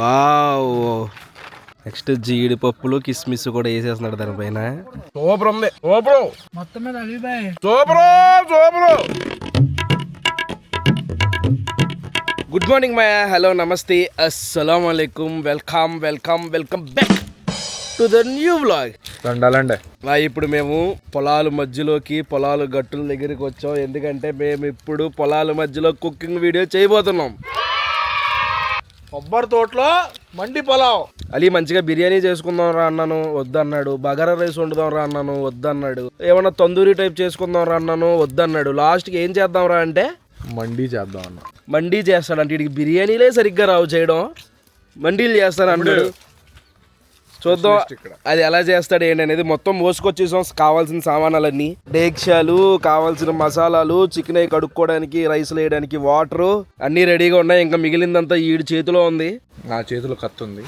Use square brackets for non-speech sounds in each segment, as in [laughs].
Wow. Next జీడిపప్పులు కిస్మిస్ కూడా వేసేస్తున్నాడు దానిపైన సూపర్ ఉంది. సూపర్. మొత్తం మీద Alibhai super super. Good morning Maya hello నమస్తే. అస్సలం అయికుం welcome welcome welcome back to the new vlog దండాలండి మా ఇప్పుడు మేము పొలాల మధ్యలోకి పొలాలు గట్టుల దగ్గరికి వచ్చాం. ఎందుకంటే మేము ఇప్పుడు పొలాల మధ్యలో కుకింగ్ వీడియో చేయబోతున్నాం. కొబ్బరి తోటలో మండి పొలావ్. అలీ మంచిగా బిర్యానీ చేసుకుందాం రా అన్నాను వద్దన్నాడు. బగారా రైస్ వండుదాం రా అన్నాను వద్దన్నాడు. ఏమన్నా తందూరి టైప్ చేసుకుందాం రా అన్నాను వద్దన్నాడు. లాస్ట్కి ఏం చేద్దాం రా అంటే? మండి చేద్దాం అన్న. మండీ చేస్తాడంటే. వీడికి బిర్యానీలే సరిగ్గా రావు చేయడం. మండీలు చేస్తాను అన్నాడు చూద్దాం. అది ఎలా చేస్తాడు ఏంటి అనేది మొత్తం మోసుకొచ్చేసాం కావాల్సిన సామానాలన్నీ. డేక్షాలు కావాల్సిన మసాలాలు చికెన్ అయి కడుక్కోవడానికి రైస్ వేయడానికి వాటర్ అన్నీ రెడీగా ఉన్నాయి. ఇంకా మిగిలిందంతా ఈడి చేతిలో ఉంది. నా చేతిలో కత్తి ఉంది.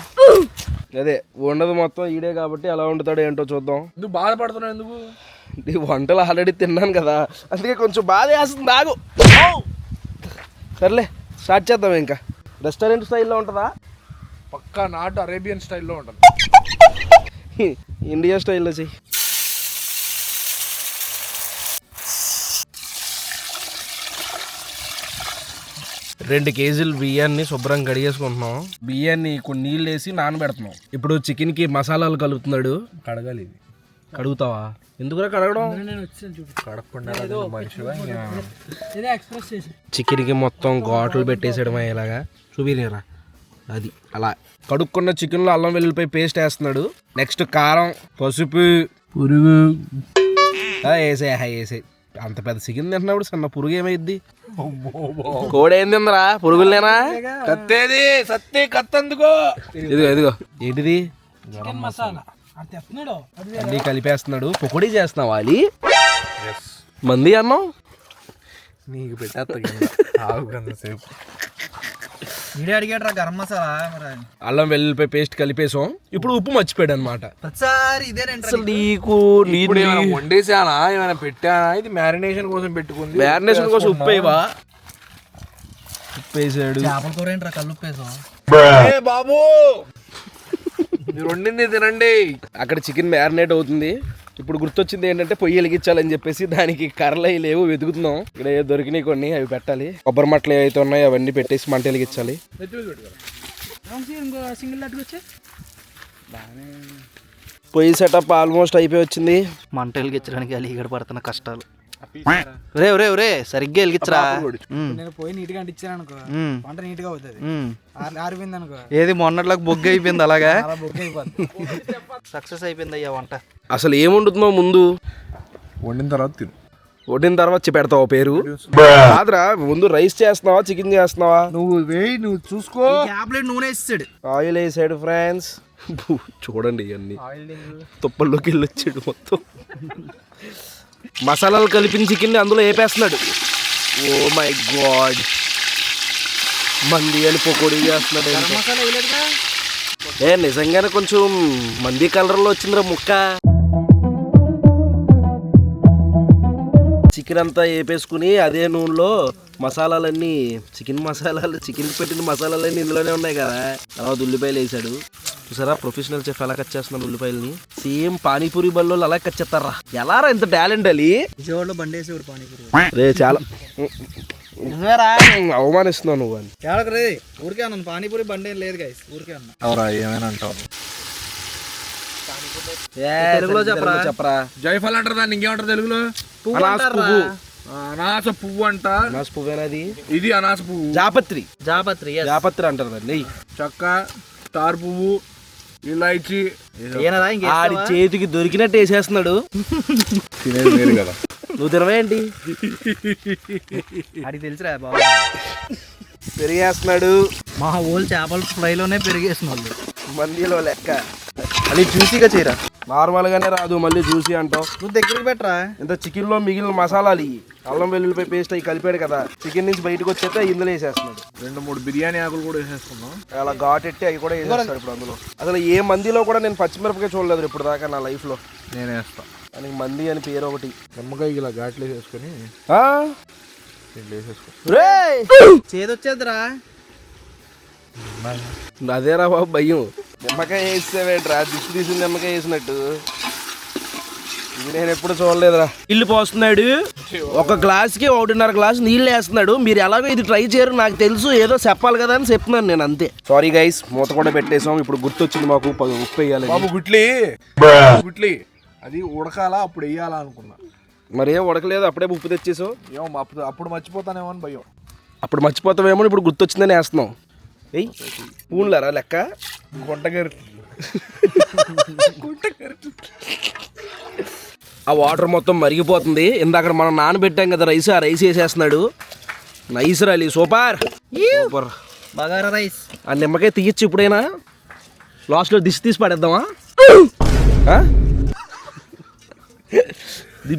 అదే ఉండదు మొత్తం ఈడే కాబట్టి ఎలా వండుతాడు ఏంటో చూద్దాం. ఎందుకు బాధపడుతున్నావు ఎందుకు? ఈ వంటలు ఆల్రెడీ తిన్నాను కదా. అందుకే కొంచెం బాధ వేస్తుంది ఆగు. సర్లే స్టార్ట్ చేద్దాం ఇంకా. రెస్టారెంట్ స్టైల్లో ఉంటుందా? పక్కా నాటు అరేబియన్ స్టైల్లో ఉంటుంది. ఇండియా స్టైల్లో చెయ్యి. రెండు కేజీలు బియ్యాన్ని శుభ్రం కడిగేసుకుంటున్నాం. బియ్యాన్ని కొన్ని నీళ్ళు వేసి నానబెడుతున్నాం. ఇప్పుడు చికెన్కి మసాలాలు కలుపుతున్నాడు. కడగాలి ఇది. కడుగుతావా? ఎందుకురా కడగడం? నేను వచ్చాను చూడు. కడగకుండా మనిషిగా ఇదే ఎక్స్ప్రెస్ చేసి చికెన్కి మొత్తం ఘాట్లు పెట్టేసాడు మా ఇలాగా. చూపిరా అది అలా. కడుక్కున్న చికెన్లో అల్లం వెల్లుల్లిపై పేస్ట్ వేస్తున్నాడు. నెక్స్ట్ కారం పసుపు పురుగు. వేసే వేసే. అంత పెద్ద చికెన్ తింటున్నప్పుడు సన్న పురుగు ఏమైద్ది? కోడి ఏం తిందరా? పురుగులేనా కత్తేది సత్తే కత్తందుకో. ఇదిగో ఇదిగో. ఏంటిది? మసాలా అన్నీ కలిపేస్తున్నాడు. పొడి చేస్తున్నావా అది మంది అన్నం? నీకు పెట్టేస్తా ఆగు సేపు. వీడియో అడిగాడు రా గరం మసాలా మరి. అల్లం వెల్లుల్లిపై పేస్ట్ కలిపేసాం. ఇప్పుడు ఉప్పు మర్చిపోయాడు అనమాట ప్రతిసారి ఇదే అసలు నీకు ఇప్పుడు ఏమైనా వండేసానా? ఏమైనా పెట్టానా? ఇది మ్యారినేషన్ కోసం పెట్టుకుంది. మ్యారినేషన్ కోసం ఉప్పు వేయవా? ఉప్పు వేసాడు. చేపల కూర ఏంట్రా కళ్ళు ఉప్పేసాం ఏ బాబు! మీరు వండింది తినండి. అక్కడ చికెన్ మ్యారినేట్ అవుతుంది. ఇప్పుడు గుర్తొచ్చింది ఏంటంటే పొయ్యి వెలిగించాలని చెప్పేసి దానికి కర్రలు అవి లేవు వెతుకుతున్నాం. ఇక్కడ దొరికినాయి కొన్ని అవి పెట్టాలి. కొబ్బరి మట్టలు ఏవైతే ఉన్నాయో అవన్నీ పెట్టేసి మంట వెలిగించాలి. పొయ్యి సెటప్ ఆల్మోస్ట్ అయిపోయి వచ్చింది. మంట వెలిగించడానికి అలీగడ పడుతున్న కష్టాలు. రే రే రే సరిగ్గా వెలిగించరా? నేను పోయి నీట్గా అంటించాను అనుకో వంట నీట్గా అవుతుంది ఆరిపోయింది అనుకో. ఏది మొన్నట్లకు బొగ్గు అయిపోయింది అలాగా? [laughs] బొగ్గ సక్సెస్ అయిపోయింది అయ్యా వంట. అసలు ఏముండుతున్నావు ముందు? వండిన తర్వాత తిను. వండిన తర్వాత పెడతావు పేరు? కాదురా ముందు రైస్ చేస్తున్నావా చికెన్ చేస్తున్నావా? నువ్వు వేయి నువ్వు చూసుకో. ట్యాబ్లెట్ నూనె ఇస్తాడు ఆయిల్ వేసాడు ఫ్రాన్స్ [laughs] చూడండి ఇవన్నీ. తుప్పల్లోకి వెళ్ళి వచ్చాడు మొత్తం. మసాలాలు కలిపిన చికెన్ అందులో వేపేస్తున్నాడు ఓ మై గాడ్. మంది అని పకోడీ చేస్తున్నాడు ఏ నిజంగానే కొంచెం మంది కలర్లో వచ్చిందిరా ముక్క. చికెన్ అంతా వేపేసుకుని అదే నూనెలో మసాలాలన్నీ చికెన్ మసాలాలు చికెన్ పెట్టిన మసాలాలన్నీ ఇందులోనే ఉన్నాయి కదా. తర్వాత ఉల్లిపాయలు వేసాడు. చూసారా? ప్రొఫెషనల్ చెఫ్ ఎలా కట్ చేస్తున్నాడు ఉల్లిపాయలని? సేమ్ పానీపూరి బల్లో అలా కట్ చేస్తారా? ఎలా రా ఇంత టాలెంట్ అది విజయవాడలో బండేసేవాడు పానీపూరి. రే చాలా. అవమానిస్తున్నావు నువ్వు అని. ఊరికే అన్నాను. పానీపూరి బండి లేదు గైస్ ఊరికే అన్నా. అవరా ఏమైనా అంటావు. తెలుగులో చెప్పరా? చెప్పరా? జైఫల్ అంటారు దాన్ని ఇంకేమంటారు తెలుగులో? అనాస పువ్వు. అనాస పువ్వు అంట. అనాస పువ్వేనాది ఇది అనాస పువ్వు. జాపత్రి. జాపత్రి yes. జాపత్రి అంటారు దాన్ని. చక్క స్టార్ పువ్వు ఇలాచి. ఆడి చేతికి దొరికినట్టు వేసేస్తున్నాడు. కదా. నువ్వు తినవేంటి ఆడికి తెలుసురా బాబు. పెరిగేస్తున్నాడు. మా ఓల్ చేపల ఫ్రైలోనే పెరిగేసిన వాళ్ళు మందిలో లెక్క. అది జ్యూసీగా చేయరా? నార్మల్ గానే రాదు మళ్ళీ చూసి అంటావు. నువ్వు దగ్గరికి పెట్టరా? ఇంత చికెన్లో మిగిలిన మసాలాలు ఇవి అల్లం వెల్లుల్లిపై పేస్ట్ అవి కలిపాడు కదా చికెన్ నుంచి బయటకు వచ్చేస్తే ఇందులో వేసేస్తున్నాడు. రెండు మూడు బిర్యానీ ఆకులు కూడా వేసేసుకున్నాం అలా ఘాటెట్టి అవి కూడా వేసేస్తాడు ఇప్పుడు అందులో. అసలు ఏ మందిలో కూడా నేను పచ్చిమిరపకాయ చూడలేదు ఇప్పుడు దాకా నా లైఫ్లో. నేను వేస్తా. దానికి మంది అని పేరు ఒకటి. నిమ్మకాయ ఇలా ఘాట్లు వేసేసుకొని! చేదొచ్చేదిరా. అదేరా బాబు భయం. నిమ్మకాయ వేసావేట్రా దిష్టి తీసిన నిమ్మకాయ వేసినట్టు. ఇది నేను ఎప్పుడు చూడలేదురా. నీళ్ళు పోస్తున్నాడు. ఒక గ్లాస్కి ఒకటిన్నర గ్లాస్ నీళ్ళు వేస్తున్నాడు. మీరు ఎలాగో ఇది ట్రై చేయరు నాకు తెలుసు ఏదో చెప్పాలి కదా అని చెప్తున్నాను నేను అంతే. సారీ గైస్ మూత కూడా పెట్టేసాం ఇప్పుడు గుర్తొచ్చింది మాకు ఉప్పు వేయాలి బాబు గుట్లి. గుట్లి. అది ఉడకాలా అప్పుడు వేయాలా అనుకున్నా. మరేం ఉడకలేదు అప్పుడే ఉప్పు తెచ్చేసావు. ఏమో అప్పుడు అప్పుడు మర్చిపోతానేమో అని భయం. అప్పుడు మర్చిపోతామేమో ఇప్పుడు గుర్తొచ్చిందని వేస్తున్నాం. ఎయ్ పూన్లారా లెక్క? గుంటగారి ఆ వాటర్ మొత్తం మరిగిపోతుంది. ఇందాక మనం నానబెట్టాం కదా రైస్ ఆ రైస్ వేసేస్తున్నాడు. నైస్ రాలి సూపర్. సూపర్. బగారా రైస్. ఆ నిమ్మకాయ తీయచ్చు ఇప్పుడైనా. లాస్ట్లో దిష్టి తీసి పడేద్దామా?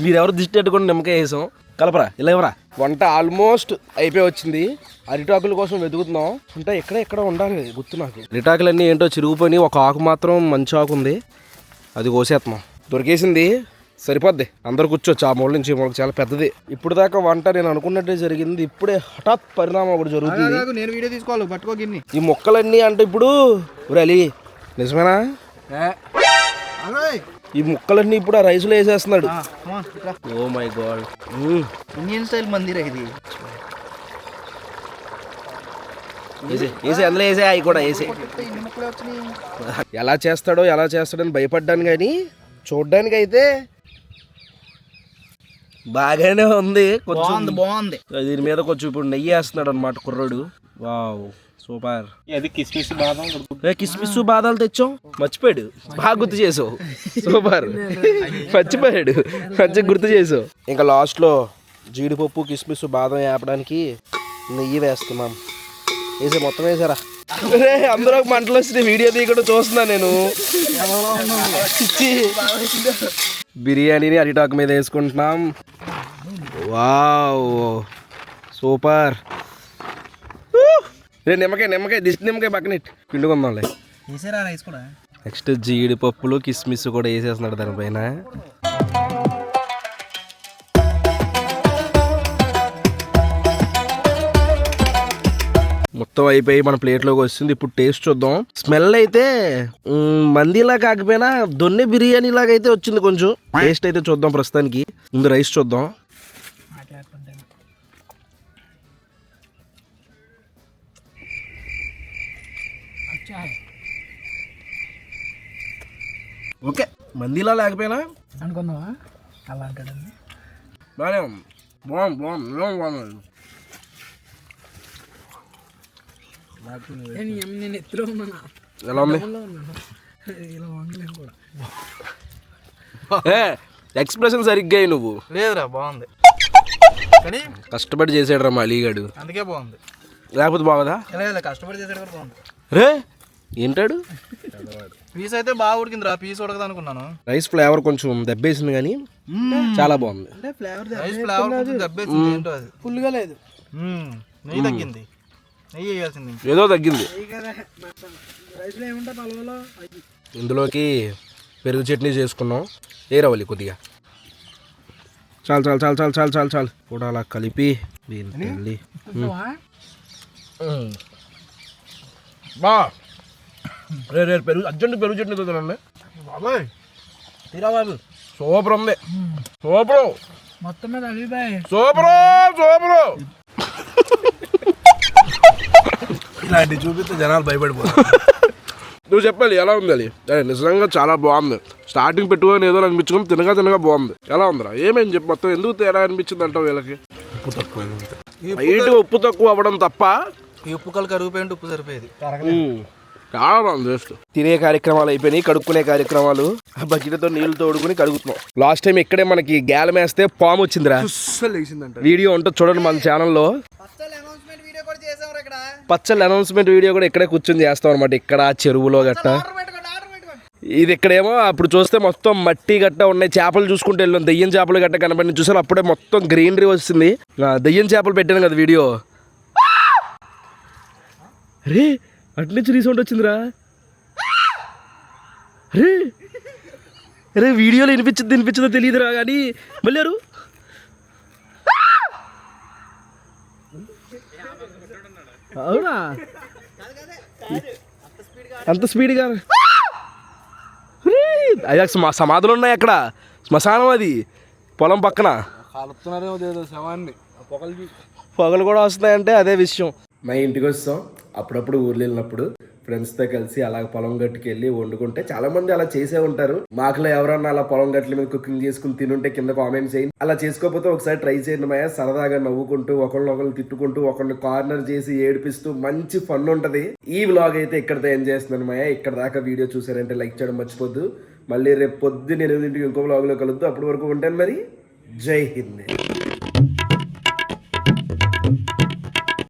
మీరెవరు దిష్టి పెట్టుకొని నిమ్మకాయ వేసాం? కలపరా ఇలా ఇవ్వరా? వంట ఆల్మోస్ట్ అయిపోయి వచ్చింది. అరిటాకుల కోసం వెతుకుతున్నాం. అంటే ఎక్కడ ఎక్కడ ఉండాలి గుర్తు నాకు. అరిటాకులన్నీ ఏంటో చిరుగుపోయి ఒక ఆకు మాత్రం మంచి ఆకు ఉంది. అది కోసేస్తున్నాం దొరికేసింది. సరిపోద్ది. అందరు కూర్చోవచ్చు. ఆ మూల నుంచి మూలకి చాలా పెద్దది. ఇప్పుడు దాకా వంట నేను అనుకున్నట్టే జరిగింది. ఇప్పుడే హఠాత్ పరిణామం ఒకటి జరుగుతుంది. నేను వీడియో తీసుకోవాలి. పట్టుకో గిన్ని. ఈ మొక్కలన్నీ అంటే ఇప్పుడు అలీ నిజమేనా? ఈ ముక్కలన్నీ ఇప్పుడు ఆ రైసులో వేసేస్తున్నాడు. Oh my God. Indian style మందిరా ఇది. వేసే అందులో వేసే అవి కూడా వేసే. ఎలా చేస్తాడో ఎలా చేస్తాడని భయపడ్డాను కానీ చూడ్డానికి అయితే బాగానే ఉంది. కొంచెం బాగుంది దీని మీద కొంచెం ఇప్పుడు నెయ్యి వేస్తున్నాడు అనమాట కుర్రాడు. వావ్ సూపర్ అది కిస్మిస్ బాదం కిస్మిస్ బాదాలు తెచ్చాం మర్చిపోయాడు. బాగా గుర్తు చేసావు. సూపర్ మర్చిపోయాడు. మంచిగా గుర్తు చేసావు. ఇంకా లాస్ట్లో జీడిపప్పు కిస్మిస్ బాదం వేపడానికి నెయ్యి వేస్తున్నాం. వేసే మొత్తం వేసారా రే. అందరూ మంటలు వస్తున్నాయి వీడియో తీయకుండా చూస్తున్నా నేను. బిర్యానీని అరిటాకు మీద వేసుకుంటున్నాం. వావ్ సూపర్ రే నిమ్మకాయ నిమ్మకాయ దిష్టి నిమ్మకాయ పక్కన పిండుకుందాంలే తీసారా రైస్ కూడా నెక్స్ట్ జీడిపప్పులు కిస్మిస్ కూడా వేసేస్తున్నాడు దానిపైన మొత్తం అయిపోయి మన ప్లేట్లోకి వస్తుంది. ఇప్పుడు టేస్ట్ చూద్దాం. స్మెల్ అయితే మందిలా కాకపోయినా దొన్నె బిర్యానీ లాగా అయితే వచ్చింది కొంచెం. టేస్ట్ అయితే చూద్దాం ప్రస్తుతానికి. ముందు రైస్ చూద్దాం. ఓకే మందిలా లేకపోయినా? అనుకున్నావా అలా అంటాడండి. ఉంది. బాగుంది బాగుంది నిజంగా బాగుంది నేను ఎత్తులో ఉన్నాను? ఎలా ఉంది? ఇలా వంగలేను కూడా. ఏ ఎక్స్ప్రెషన్ సరిగ్గా అయ్యి నువ్వు. లేదురా బాగుంది. కానీ కష్టపడి చేసాడు రా మా అలీగాడు. అందుకే బాగుంది. లేకపోతే బాగదా? ఇలా కష్టపడి చేసాడు కూడా బాగుంది. రే ఏంటాడు పీస్ అయితే బాగా ఉడికిందిరా పీస్ ఉడకదు అనుకున్నాను రైస్ ఫ్లేవర్ కొంచెం దెబ్బేసింది కానీ చాలా బాగుంది. అంటే ఫ్లేవర్ రైస్ ఫ్లేవర్ కొంచెం దెబ్బేసింది ఏంటో అది. ఫుల్గా లేదు. నెయ్యి తగ్గింది. నెయ్యి వేయాల్సింది ఏదో తగ్గింది. రైస్లో ఏముంటాయి పలవలో ఇందులోకి పెరుగు చట్నీ చేసుకున్నాం. ఏ రవ్వాలి కొద్దిగా. చాలు చాలు చాలు చాలు చాలు చాలు చాలు. కూడా అలా కలిపి దీని తల్లి. మ్మ్. బా. రే రే పెరుగు అర్జెంట్ పెరుగు చట్నీ తినండి బాబాయ్. తీరా బాబు. సూపర్ ఉంది. సూపర్. మొత్తం మీద సూపర్ సూపర్. ఇలాంటి చూపిస్తే జనాలు భయపడిపోతారు. నువ్వు చెప్పాలి ఎలా ఉంది అది? అరే నిజంగా చాలా బాగుంది. స్టార్టింగ్ పెట్టుకొని ఏదో అనిపించుకొని తినగా తినగా బాగుంది. ఎలా ఉందిరా? ఏమేం చెప్పు? మొత్తం ఎందుకు తేడా అనిపించింది అంటావు వీళ్ళకి? ఉప్పు తక్కువైంది బయట ఉప్పు తక్కువ అవ్వడం తప్ప ఈ ఉప్పు కలు కరిగిపోయింటే ఉప్పు సరిపోయేది. చాలా బాగుంది టేస్ట్ తినే కార్యక్రమాలు అయిపోయినాయి కడుక్కునే కార్యక్రమాలు. ఆ బకెట్తో నీళ్ళు తోడుకుని కడుగుతున్నాం. లాస్ట్ టైం ఇక్కడే మనకి గ్యాలం వేస్తే పాము వచ్చిందిరా. వీడియో ఉంటుంది చూడండి మన ఛానల్లో అనౌన్స్మెంట్ వీడియో కూడా చేసాం ఇక్కడ. పచ్చళ్ళ అనౌన్స్మెంట్ వీడియో కూడా ఇక్కడే కూర్చొని చేస్తాం అనమాట ఇక్కడ చెరువులో గట్ట. ఇది ఇక్కడేమో అప్పుడు చూస్తే మొత్తం మట్టి గట్ట ఉన్నాయి. చేపలు చూసుకుంటూ వెళ్ళాం. దెయ్యం చేపలు గట్ట కనబడి చూసారు? అప్పుడే మొత్తం గ్రీనరీ వస్తుంది దెయ్యం చేపలు పెట్టాను కదా వీడియో రే! అటు నుంచి రీసౌండ్ వచ్చిందిరా. రే అరే వీడియోలో వినిపించింది వినిపించిందో తెలియదురా కానీ మళ్ళీ? అవునా? అంత స్పీడ్గా. సమా- సమాధులు ఉన్నాయి అక్కడ. శ్మశానం అది. పొలం పక్కన. కలుపుతున్నారేమో శవాన్ని. చూసి పొగలు కూడా వస్తున్నాయంటే అదే విషయం. మా ఇంటికి వస్తాం. అప్పుడప్పుడు ఊర్లు వెళ్ళినప్పుడు ఫ్రెండ్స్తో కలిసి అలా పొలం గట్టుకి వెళ్ళి వండుకుంటే చాలా మంది అలా చేసే ఉంటారు. మాకులో ఎవరన్నా అలా పొలం గట్ల మీద కుకింగ్ చేసుకుని తినుంటే కింద కామెంట్ చేయండి. అలా చేసుకోకపోతే ఒకసారి ట్రై చేయండి మాయ. సరదాగా నవ్వుకుంటూ ఒకళ్ళనొకళ్ళు తిట్టుకుంటూ ఒకరిని కార్నర్ చేసి ఏడిపిస్తూ మంచి ఫన్ ఉంటది. ఈ వ్లాగ్ అయితే ఇక్కడతో ఎంజాయ్ చేస్తున్నాను మాయ. ఇక్కడ దాకా వీడియో చూసారంటే లైక్ చేయడం మర్చిపోద్దు. మళ్ళీ రేపు పొద్దున్న ఎనిమిదింటికి ఇంకో వ్లాగ్లో కలుద్దాం. అప్పటి వరకు ఉంటాను మరి. జై హింద్.